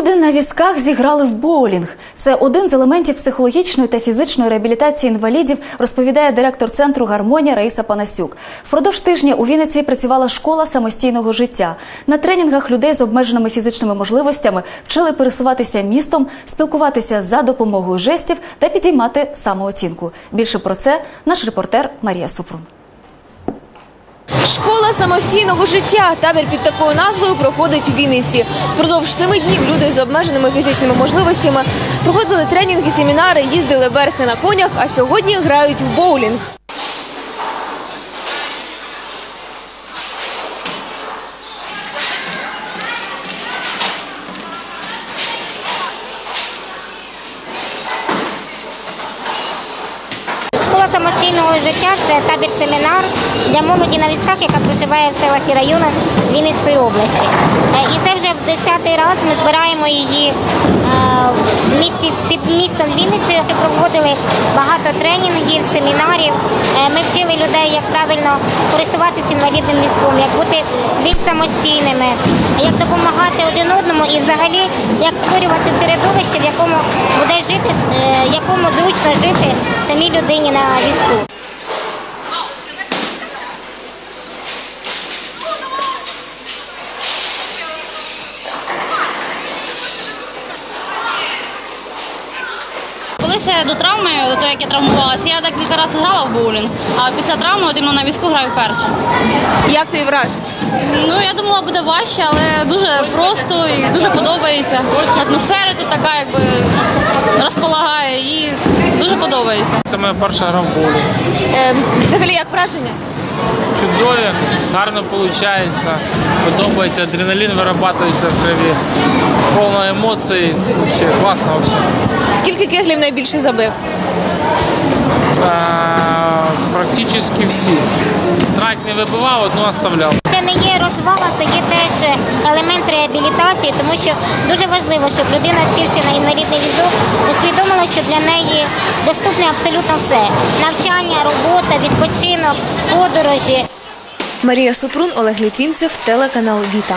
Люди на візках зіграли в боулінг. Це один з елементів психологічної та фізичної реабілітації інвалідів, розповідає директор центру Гармонія Раїса Панасюк. Впродовж тижня у Вінниці працювала школа самостійного життя. На тренінгах людей з обмеженими фізичними можливостями вчили пересуватися містом, спілкуватися за допомогою жестів та підіймати самооцінку. Більше про це наш репортер Марія Супрун. Школа самостійного життя. Табір під такою назвою проходить у Вінниці. Продовж семи днів люди з обмеженими фізичними можливостями проходили тренінги, семінари, їздили верхи на конях, а сьогодні грають в боулінг. Школа самостійного життя це табір-семінар для молоді на візках, яка проживає в селах і районах Вінницької області. Е, І це вже в десятий раз ми збираємо її е, в місті під містом Вінницею. Ми проводили багато тренінгів, семінарів. Е, Ми вчили людей, як правильно користуватися інвалідним візком, як бути більш самостійними, як допомагати один одному і взагалі як створювати середовище, в якому буде жити, е, якому зручно жити самій людині на візку. Коли ще до травми, до того як я травмувалася, я так кілька разів грала в боулінг, а після травми от іменно на візку граю вперше. Як твої враження? Ну я думала, буде важче, але дуже просто і дуже подобається. Атмосфера тут така, якби розполагає і дуже подобається. Це моя перша гра в боулінг. Е, Взагалі, як враження? Чудові, гарно виходить, подобається, адреналін виробляється в крові, повно емоцій, взагалі, класно взагалі. Скільки кеглів найбільше забив? Практично всі. Трак не вибивав, одну оставляв. Це не є розвага, це є теж елемент реабілітації, тому що дуже важливо, щоб людина, сівши на інвалідний візок, усвідомила, що для неї доступне абсолютно все: навчання, робота, відпочинок, подорожі. Марія Супрун, Олег Літвінцев, телеканал Віта.